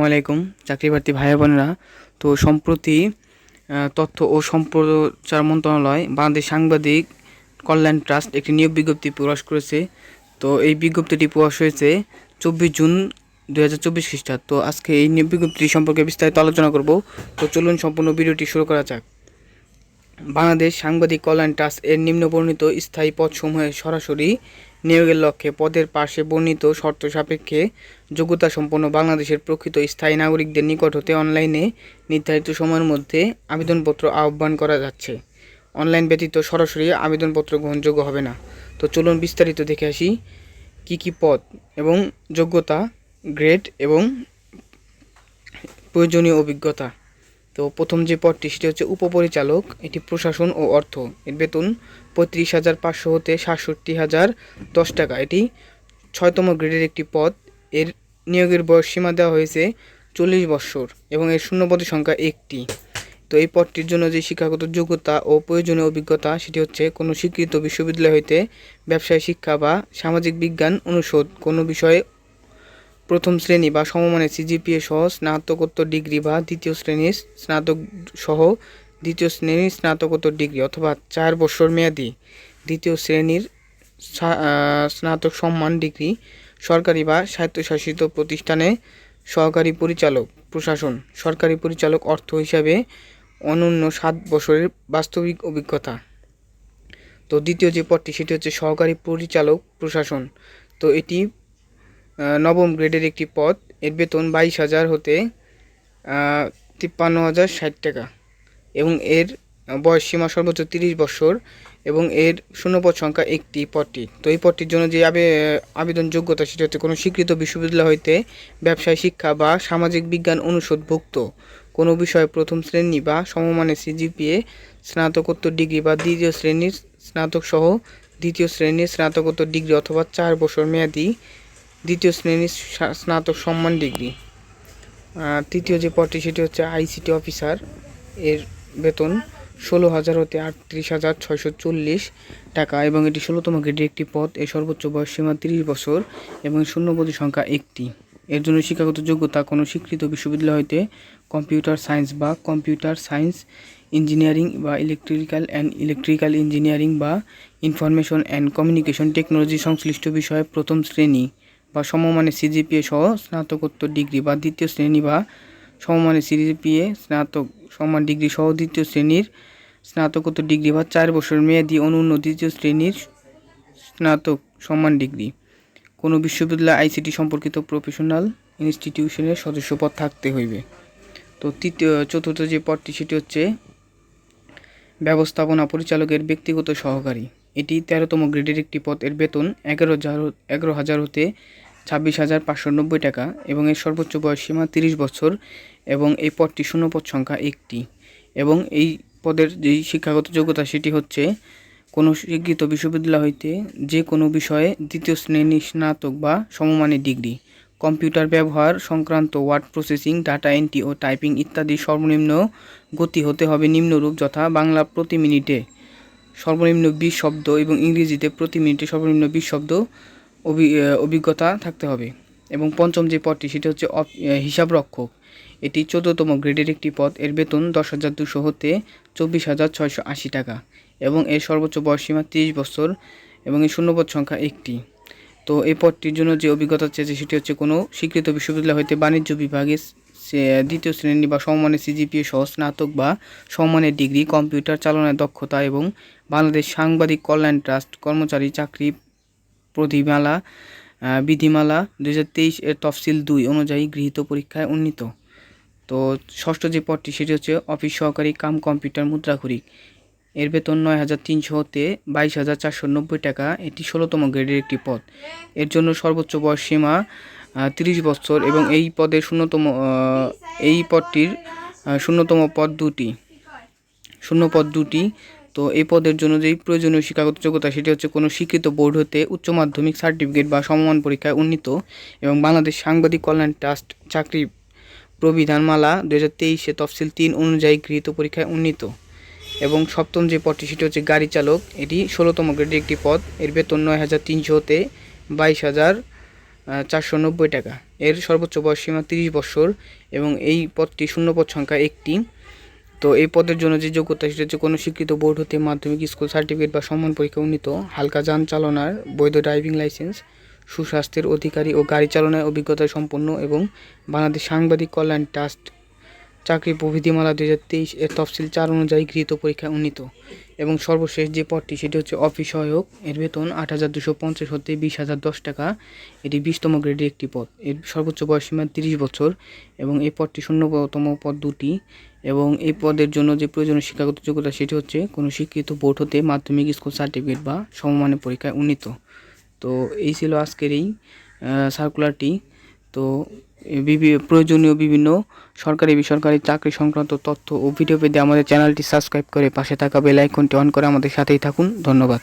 আসসালামাইকুম চাকরি প্রার্থী ভাই বোনেরা। তো সম্প্রতি তথ্য ও সম্প্রচার মন্ত্রণালয় বাংলাদেশ সাংবাদিক কল্যাণ ট্রাস্ট একটি নিয়োগ বিজ্ঞপ্তি প্রকাশ করেছে। তো এই বিজ্ঞপ্তিটি প্রকাশ হয়েছে চব্বিশ জুন দু হাজার চব্বিশ খ্রিস্টাব্দ। তো আজকে এই নিয়োগ বিজ্ঞপ্তি সম্পর্কে বিস্তারিত আলোচনা করব। তো চলুন সম্পূর্ণ ভিডিওটি শুরু করা যাক। বাংলাদেশ সাংবাদিক কল্যাণ ট্রাস্ট এর নিম্ন বর্ণিত স্থায়ী পদসমূহে সরাসরি নিয়োগের লক্ষ্যে পদের পাশে বর্ণিত শর্ত সাপেক্ষে যোগ্যতা সম্পন্ন বাংলাদেশের প্রকৃত স্থায়ী নাগরিকদের নিকট হতে অনলাইনে নির্ধারিত সময়ের মধ্যে আবেদনপত্র আহ্বান করা যাচ্ছে। অনলাইন ব্যতীত সরাসরি আবেদনপত্র গ্রহণযোগ্য হবে না। তো চলুন বিস্তারিত দেখে আসি কি কি পদ এবং যোগ্যতা, গ্রেড এবং প্রয়োজনীয় অভিজ্ঞতা। তো প্রথম যে পদটি সেটি হচ্ছে উপপরিচালক, এটি প্রশাসন ও অর্থ। এর বেতন পঁয়ত্রিশ হাজার পাঁচশো হতে সাতষট্টি হাজার দশ টাকা। এটি ছয়তম গ্রেডের একটি পদ। এর নিয়োগের বয়স সীমা দেওয়া হয়েছে চল্লিশ বৎসর এবং এর শূন্য পদের সংখ্যা একটি। তো এই পদটির জন্য যে শিক্ষাগত যোগ্যতা ও প্রয়োজনীয় অভিজ্ঞতা, সেটি হচ্ছে কোনো স্বীকৃত বিশ্ববিদ্যালয় হইতে ব্যবসায় শিক্ষা বা সামাজিক বিজ্ঞান অনুষদ। কোনো বিষয়ে প্রথম শ্রেণি বা সমমানের সিজিপিএ সহ স্নাতকোত্তর ডিগ্রি বা দ্বিতীয় শ্রেণির স্নাতক সহ দ্বিতীয় শ্রেণির স্নাতকোত্তর ডিগ্রি অথবা চার বছর মেয়াদি দ্বিতীয় শ্রেণির স্নাতক সম্মান ডিগ্রি সরকারি বা স্বায়ত্তশাসিত প্রতিষ্ঠানে সহকারী পরিচালক, প্রশাসন, সরকারি পরিচালক অর্থ হিসাবে অনন্য সাত বছরের বাস্তবিক অভিজ্ঞতা। তো দ্বিতীয় যে পদটি, সেটি হচ্ছে সহকারী পরিচালক, প্রশাসন। তো এটি নবম গ্রেডের একটি পদ। এর বেতন বাইশ হাজার হতে তিপ্পান্ন হাজার ষাট টাকা। এবং এর বয়স সীমা সর্বোচ্চ তিরিশ বছর এবং এর শূন্যপদ সংখ্যা একটি পদটি। তো এই পদটির জন্য যে আবে আবেদন যোগ্যতা সেটি হচ্ছে কোনো স্বীকৃত বিশ্ববিদ্যালয় হইতে ব্যবসায় শিক্ষা বা সামাজিক বিজ্ঞান অনুষদভুক্ত কোনো বিষয়ে প্রথম শ্রেণি বা সমমানের সিজিপিএ, স্নাতকোত্তর ডিগ্রি বা দ্বিতীয় শ্রেণির স্নাতক সহ দ্বিতীয় শ্রেণির স্নাতকোত্তর ডিগ্রি অথবা চার বছর মেয়াদি দ্বিতীয় শ্রেণির স্নাতক সম্মান ডিগ্রি। তৃতীয় যে পদটি সেটি হচ্ছে আইসিটি অফিসার। এর বেতন ষোলো হাজার হতে আটত্রিশ হাজার ছয়শো চল্লিশ টাকা এবং এটি ষোলোতম গ্রেডের একটি পদ। এর সর্বোচ্চ বয়স সীমা তিরিশ বছর এবং শূন্যপদী সংখ্যা একটি। এর জন্য শিক্ষাগত যোগ্যতা কোনো স্বীকৃত বিশ্ববিদ্যালয় হইতে কম্পিউটার সায়েন্স বা কম্পিউটার সায়েন্স ইঞ্জিনিয়ারিং বা ইলেকট্রিক্যাল অ্যান্ড ইলেকট্রিক্যাল ইঞ্জিনিয়ারিং বা ইনফরমেশন অ্যান্ড কমিউনিকেশন টেকনোলজি সংশ্লিষ্ট বিষয়ে প্রথম শ্রেণি। বা সমমানের সিজিপিএ সহ স্নাতকোত্তর ডিগ্রি বা দ্বিতীয় শ্রেণি বা সমমানের সিজিপিএ স্নাতক সমান ডিগ্রি সহ দ্বিতীয় শ্রেণির স্নাতকোত্তর ডিগ্রি বা চার বছর মেয়াদি অনন্য দ্বিতীয় শ্রেণির স্নাতক সম্মান ডিগ্রি। কোনো বিশ্ববিদ্যালয় আইসিটি সম্পর্কিত প্রফেশনাল ইনস্টিটিউশনের সদস্যপদ থাকতে হইবে। তো তৃতীয়, চতুর্থ যে পদটি, সেটি হচ্ছে ব্যবস্থাপনা পরিচালকের ব্যক্তিগত সহকারী। এটি তেরোতম গ্রেডের একটি পদ এর বেতন, এগারো হাজার এগারো হাজার হতে ছাব্বিশ হাজার পাঁচশো নব্বই টাকা এবং এর সর্বোচ্চ বয়স সীমা তিরিশ বছর এবং এই পদটি শূন্যপদ সংখ্যা একটি। এবং এই পদের যেই শিক্ষাগত যোগ্যতা সেটি হচ্ছে কোনো স্বীকৃত বিশ্ববিদ্যালয় হইতে যে কোনো বিষয়ে দ্বিতীয় শ্রেণি স্নাতক বা সমমানের ডিগ্রি, কম্পিউটার ব্যবহার সংক্রান্ত ওয়ার্ড প্রসেসিং, ডাটা এন্ট্রি ও টাইপিং ইত্যাদি সর্বনিম্ন গতি হতে হবে নিম্নরূপ যথা বাংলা প্রতি মিনিটে। সর্বনিম্ন বিশ শব্দ এবং ইংরেজিতে প্রতি মিনিটে সর্বনিম্ন বিশ শব্দ অভি- অভিজ্ঞতা থাকতে হবে। এবং পঞ্চম যে পদটি, সেটি হচ্ছে হিসাবরক্ষক। এটি চোদ্দতম গ্রেডের একটি পদ। এর বেতন দশ হাজার দুশো হতে চব্বিশ হাজার ছয়শো আশি টাকা এবং এর সর্বোচ্চ বয়স সীমা তিরিশ বছর এবং এর শূন্যপদ সংখ্যা একটি। তো এই পদটির জন্য যে অভিজ্ঞতা চেয়েছে, সেটি হচ্ছে কোনো স্বীকৃত বিশ্ববিদ্যালয় হইতে বাণিজ্য বিভাগে দ্বিতীয় শ্রেণি বা সমমানের সিজিপিএ সহ স্নাতক বা সমমানের ডিগ্রি, কম্পিউটার চালনায় দক্ষতা এবং বাংলাদেশ সাংবাদিক কল্যাণ ট্রাস্ট কর্মচারী চাকরি প্রতিমালা বিধিমালা দুই হাজার তেইশ এর তফসিল দুই অনুযায়ী গৃহীত পরীক্ষায় উন্নীত। তো ষষ্ঠ যে পদটি, সেটি হচ্ছে অফিস সহকারী কাম কম্পিউটার মুদ্রাখরিক এর বেতন নয় হাজার তিনশো হতে বাইশ হাজার চারশো নব্বই টাকা। এটি ষোলোতম গ্রেডের একটি পদ। এর জন্য সর্বোচ্চ বয়স সীমা তিরিশ বছর এবং এই পদের শূন্যতম এই পদটির শূন্যতম পদ দুটি। শূন্য পদ দুটি। তো এই পদের জন্য যেই প্রয়োজনীয় শিক্ষাগত যোগ্যতা, সেটি হচ্ছে কোনো স্বীকৃত বোর্ড হতে উচ্চ মাধ্যমিক সার্টিফিকেট বা সমমান পরীক্ষায় উন্নীত এবং বাংলাদেশ সাংবাদিক কল্যাণ ট্রাস্ট চাকরি প্রবিধানমালা দু হাজার তেইশে তফসিল তিন অনুযায়ী গৃহীত পরীক্ষায় উন্নীত। এবং সপ্তম যে পদটি, সেটি হচ্ছে গাড়ি চালক। এটি ষোলোতম গ্রেডের একটি পদ। এর বেতন নয় হাজার তিনশো হতে বাইশ হাজার চারশো নব্বই টাকা। এর সর্বোচ্চ বয়স সীমা তিরিশ বছর এবং এই পদটি শূন্য পদ সংখ্যা একটি। তো এই পদের জন্য যে যোগ্যতা সেটা হচ্ছে কোনো স্বীকৃত বোর্ড হতে মাধ্যমিক স্কুল সার্টিফিকেট বা সম্মান পরীক্ষা উন্নীত, হালকা যান চালনার, বৈধ ড্রাইভিং লাইসেন্স, সুস্বাস্থ্যের অধিকারী ও গাড়ি চালনায় অভিজ্ঞতা সম্পন্ন এবং বাংলাদেশ সাংবাদিক কল্যাণ ট্রাস্ট চাকরি প্রবিধিমালা দুই হাজার তেইশ এর তফসিল চার অনুযায়ী গৃহীত পরীক্ষায় উন্নীত। এবং সর্বশেষ যে পদটি, সেটি হচ্ছে অফিস সহায়ক। এর বেতন আট হাজার দুশো পঞ্চাশ হতে বিশ হাজার দশ টাকা। এটি বিশতম গ্রেডের একটি পদ। এর সর্বোচ্চ বয়স সীমা তিরিশ বছর। এবং এই পদটি শূন্যতম পদ দুটি। এবং এই পদের জন্য যে প্রয়োজনীয় শিক্ষাগত যোগ্যতা, সেটি হচ্ছে কোনো শিক্ষিত বোর্ড হতে মাধ্যমিক স্কুল সার্টিফিকেট বা সমমানের পরীক্ষায় উন্নীত। তো এই ছিল আজকের এই সার্কুলারটি তো প্রয়োজনীয় বিভিন্ন সরকারি, বেসরকারি চাকরি সংক্রান্ত তথ্য ও ভিডিও পেতে আমাদের চ্যানেলটি সাবস্ক্রাইব করে পাশে থাকা বেল আইকনটি অন করে আমাদের সাথেই থাকুন। ধন্যবাদ।